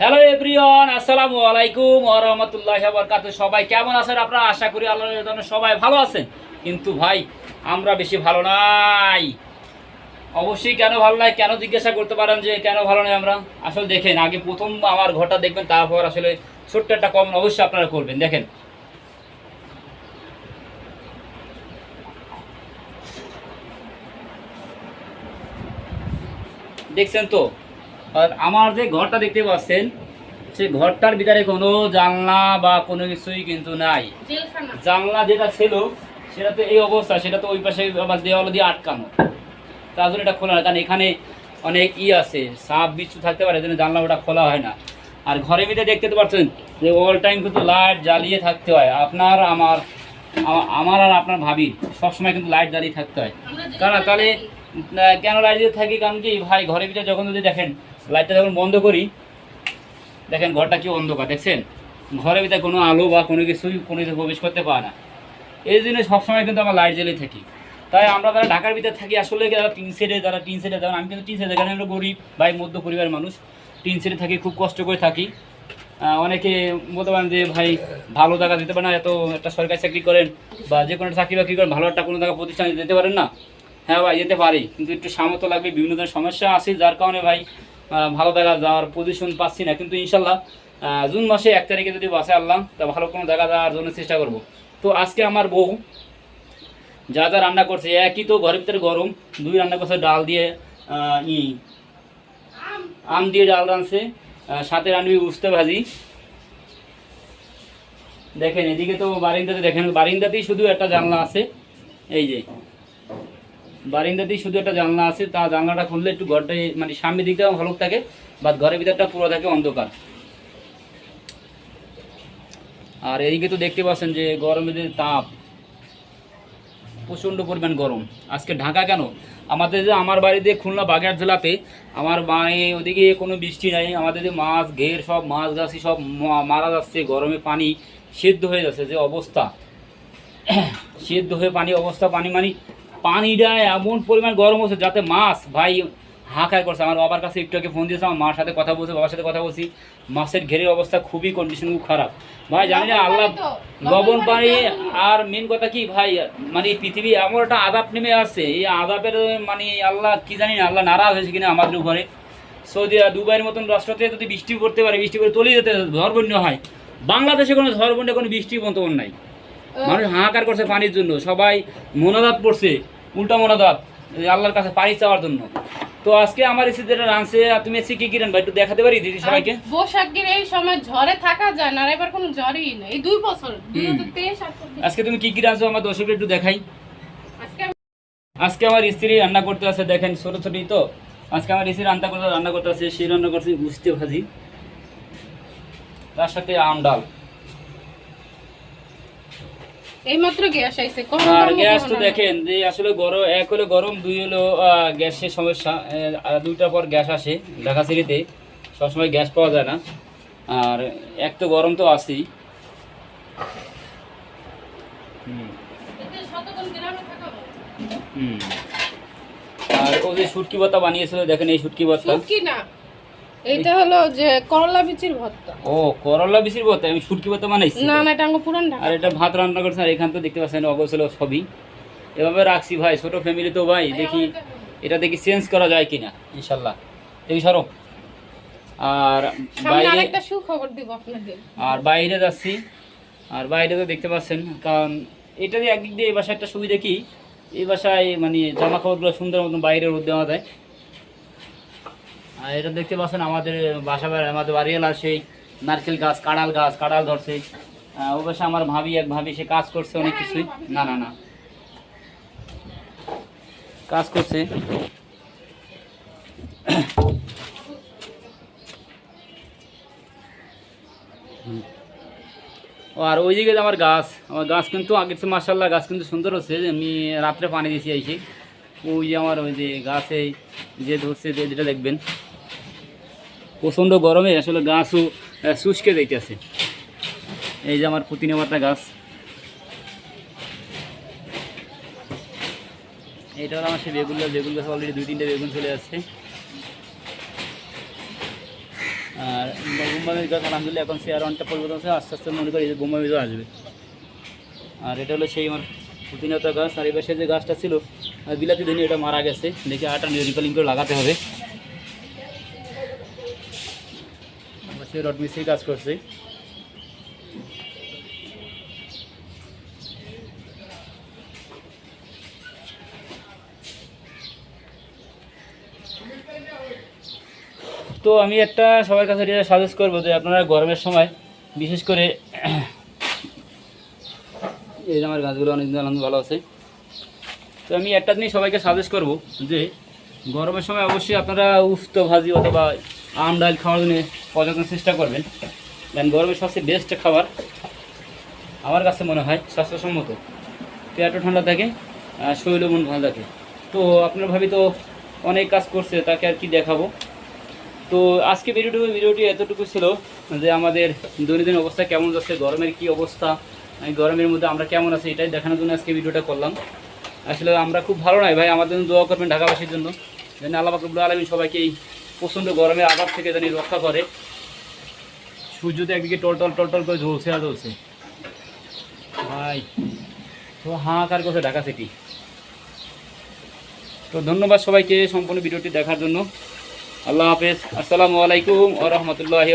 Hello everyone আসসালামু আলাইকুম ওয়া রাহমাতুল্লাহি ওয়া বারাকাতুহু সবাই কেমন আছেন আপনারা? আশা করি আল্লাহর জন্য সবাই ভালো আছেন। কিন্তু ভাই, আমরা বেশি ভালো নাই। অবশ্যই কেন ভালো নাই? কেন জিজ্ঞাসা করতে পারেন যে কেন ভালো নাই আমরা? আসলে দেখেন, আগে প্রথম আমার ঘরটা দেখবেন, তারপর আসলে ছোট্ট একটা কম অবশ্যই আপনারা করবেন। দেখেন। দেখছেন তো? আর আমার যে ঘরটা দেখতে পাচ্ছেন সেই ঘরটার ভিতরে কোনো জানলা বা কোনো কিছুই কিন্তু নাই। জানলা যেটা ছিল সেটা তো এই অবস্থা সেটা তো ওই পাশে আবার দেওয়াল দিয়ে আটকানো। তার জন্য এটা খোলা না কারণ এখানে অনেক ই আছে সাপ বিচ্ছু থাকতে পারে জন্য জানলা ওটা খোলা হয় না। আর ঘরের ভিতরে দেখতে তো পাচ্ছেন যে অল টাইম কিন্তু লাইট জ্বালিয়ে থাকতে হয়। আপনার আমার আমার আর আপনার ভাবির সবসময় কিন্তু লাইট জ্বালিয়ে থাকতে হয়। কারণ তাহলে কেন লাইট দিয়ে থাকি? কারণ কি ভাই ঘরের ভিতরে যখন যদি দেখেন লাইটটা যখন বন্ধ করি, দেখেন ঘরটা কি অন্ধকার, দেখছেন? ঘরের ভিতরে কোনো আলো বা কোনো কিছুই কোনো কিছু প্রবেশ করতে পারে না। এই জন্য সবসময় কিন্তু আমরা লাইট জ্বেলে থাকি। তাই আমরা যারা ঢাকার ভিতরে থাকি, আসলে যারা টিন সেটে যারা টিন সেটে যেমন আমি কিন্তু টিন সেটে এখানে আমরা গরিব ভাই মধ্য পরিবারের মানুষ টিন সেটে থাকি, খুব কষ্ট করে থাকি। অনেকে বলতে পারেন যে, ভাই, ভালো জায়গা দিতে পারে না, এত একটা সরকারি চাকরি করেন বা যে কোনো চাকরি বাকরি করেন, ভালো একটা কোনো জায়গা প্রতিষ্ঠানে যেতে পারেন না? হ্যাঁ ভাই যেতে পারি, কিন্তু একটু সামর্থ্য লাগবে, বিভিন্ন ধরনের সমস্যা আছে, যার কারণে ভাই ভালো জায়গা যাওয়ার পজিশন পাচ্ছি না। কিন্তু ইনশাল্লাহ জুন মাসে এক তারিখে যদি বাসে আনলাম, তা ভালো কোনো জায়গা যাওয়ার জন্য চেষ্টা করব। তো আজকে আমার বউ যা যা রান্না করছে, একই তো ঘরের ভিতরে গরম, দুই রান্না করছে, ডাল দিয়ে ই, আম দিয়ে ডাল রাঁধছে সাথে রান্নবি উস্তে ভাজি। দেখেন, এদিকে তো বারিন্দাতে দেখেন, বারিন্দাতেই শুধু একটা জানলা আছে। এই যে বারিন্দাতেই শুধু একটা জানলা আছে, তা জানলাটা খুললে একটু ঘরটা মানে সামনের দিকটা ভালো থাকে বা ঘরের ভিতরটা পুরো থাকে অন্ধকার। আর এদিকে তো দেখতে পাচ্ছেন যে গরমের যে তাপ, প্রচণ্ড পরিমাণ গরম। আজকে ঢাকা কেন? আমাদের যে আমার বাড়িতে খুলনা বাগেরহাট জেলাতে, আমার বাড়ি ওদিকে কোনো বৃষ্টি নাই, আমাদের যে মাছ, ঘের সব, মাছ, গাছি সব মারা যাচ্ছে, গরমে পানি সেদ্ধ হয়ে যাচ্ছে, যে অবস্থা। সেদ্ধ হয়ে পানি অবস্থা, পানি মানে পানিটা এমন পরিমাণ গরম হচ্ছে যাতে মাছ ভাই হাঁকার করছে। আমার বাবার কাছে একটু আগে ফোন দিয়েছে আমার মার সাথে কথা বলছে বাবার সাথে কথা বলছি। মাছের ঘেরের অবস্থা খুবই কন্ডিশন খুব খারাপ। ভাই জানি না আল্লাহ লবণ পানি আর মেন কথা কি ভাই মানে পৃথিবী এমন একটা আদাব নেমে আসছে। এই আদাবের মানে আল্লাহ কি জানি না আল্লাহ নারাজ হয়েছে কিনা আমাদের উপরে। সৌদি দুবাইয়ের মতন রাষ্ট্রতে যদি বৃষ্টি করতে পারে বৃষ্টি করে তলিয়ে যেতে ঝড় বন্যা হয়। বাংলাদেশে কোনো ঝড় বন্যা কোনো বৃষ্টি মতন নাই। মানুষ হাহাকার করছে পানির জন্য সবাই মোনাদাত পড়ছে উল্টা মোনাদাত আল্লাহর কাছে পানি চাওয়ার জন্য। তো আজকে আমার এসে যেটা আর তুমি এসে কি কি রান্না একটু দেখাতে পারি দিদি সবাইকে? বৈশাখের এই সময় ঝড়ে থাকা যায় না এবার কোনো ঝড়ই নেই। এই দুই বছর। আজকে তুমি কি কি রাঁধছো আমার দর্শককে একটু দেখাই। আজকে আজকে আমার স্ত্রী রান্না করতে আছে দেখেন ছোটো ছোটোই তো। আজকে আমার স্ত্রী রান্না করতে রান্না করতে আছে সেই রান্না করছে উস্তে ভাজি। তার সাথে আম ডাল। এইমাত্র গ্যাস আইছে আর গ্যাস তো দেখেন যে আসলে গরম এক হলো গরম দুই হলো গ্যাসের সমস্যা আহ, পর গ্যাস আসে ঢাকা সিটিতে সবসময় গ্যাস পাওয়া যায় না। আর এক তো গরম তো আর ও যে শুটকি ভর্তা বানিয়েছিল দেখেন এই শুটকি না। এইটা হলো যে করলা বিচির ভর্তা। ও করলা বিচির ভর্তা আমি শুটকি ভর্তা বানাইছি। না না এটা আমার পুরান ঢাকা। আর এটা ভাত রান্না করছে আর এখান তো দেখতে পাচ্ছেন অগোছল সবই এভাবে রাখছি ভাই ছোট ফ্যামিলি তো ভাই দেখি এটা দেখি চেঞ্জ করা যায় কিনা ইনশাল্লাহ। দেখি সরো। আর বাইরে আরেকটা সুখবর দিব আপনাদের আর বাইরে যাচ্ছি। আর বাইরে তো দেখতে পাচ্ছেন কারণ এটা দিয়ে একদিক দিয়ে এই বাসায় একটা সুবিধা কি? এই বাসায় মানে জামা কাপড়গুলো সুন্দর মতন বাইরে রোদ দেওয়া যায়। এটা দেখতে পাচ্ছেন আমাদের বাসা আমাদের বাড়ি এলা সেই নারকেল গাছ, কাঁড়াল গাছ, কাঁড়াল ধরছে। বাসা আমার ভাবি, এক ভাবি, সে কাজ করছে অনেক কিছুই। না না না। কাজ করছে। আর ওই দিকে আমার গাছ আমার গাছ কিন্তু আগের চেয়ে মার্শাল্লাহ গাছ কিন্তু সুন্দর হচ্ছে আমি রাত্রে পানি দিয়েছি আইসি ওই যে আমার ওই যে গাছে যে ধরছে যেটা দেখবেন। প্রচণ্ড গরমে আসলে গাছও শুষ্কে যাইতেছে। এই যে আমার পুতিনা পাতা গাছ। এটা হলো আমার সেই বেগুন গাছ বেগুন গাছ অলরেডি দুই তিনটে বেগুন চলে আসছে। আর বোম্বাই গাছ, আলহামদুলিল্লাহ, এখন চেয়ার অনেকটা পরিবর্তন আছে আস্তে আস্তে মনে করি বোম্বাই আসবে। আর এটা হলো সেই আমার পুদিনতা গাছ, আর এবার যে গাছটা ছিল বিলাতি ধনি, এটা মারা গেছে। দেখি আটা রিপেলিং করে লাগাতে হবে। সে রড মিস্ত্রি কাজ করছে। তো আমি একটা সবার কাছে সাজেস্ট করব যে আপনারা গরমের সময়, বিশেষ করে এই আমার গাছগুলো অনেকদিন আনন্দ ভালো আছে। তো আমি একটা জিনিস সবাইকে সাজেস্ট করব যে গরমের সময় অবশ্যই আপনারা উস্ত ভাজি অথবা আম, ডাল খাওয়ার জন্য পর্যটন চেষ্টা করবেন। দেন গরমের সবচেয়ে বেস্ট খাবার আমার কাছে মনে হয় স্বাস্থ্যসম্মত। পেটও ঠান্ডা থাকে শরীরও মন ভালো থাকে। তো আপনার ভাবি তো অনেক কাজ করছে, তাকে আর কি দেখাবো? তো আজকে ভিডিওটি ভিডিওটি এতটুকু ছিল যে আমাদের দৈনন্দিন অবস্থা কেমন যাচ্ছে, গরমের কি অবস্থা গরমের মধ্যে আমরা কেমন আছি, এটাই দেখানোর জন্য আজকে ভিডিওটা করলাম। আসলে আমরা খুব ভালো নয় ভাই, আমাদের জন্য দোয়া করবেন ঢাকাবাসীর জন্য। যেন আল্লাহ আলমী সবাইকে প্রচণ্ড গরমে আঘাত থেকে জানি রক্ষা করে। সূর্য তো একদিকে টলটল টলটল করে ঝলসে আর ঝলছে ভাই, তো হাহাকার করছে ঢাকা সিটি। তো ধন্যবাদ সবাইকে সম্পূর্ণ ভিডিওটি দেখার জন্য। আল্লাহ হাফেজ। আসসালামু আলাইকুম ও রহমতুল্লাহ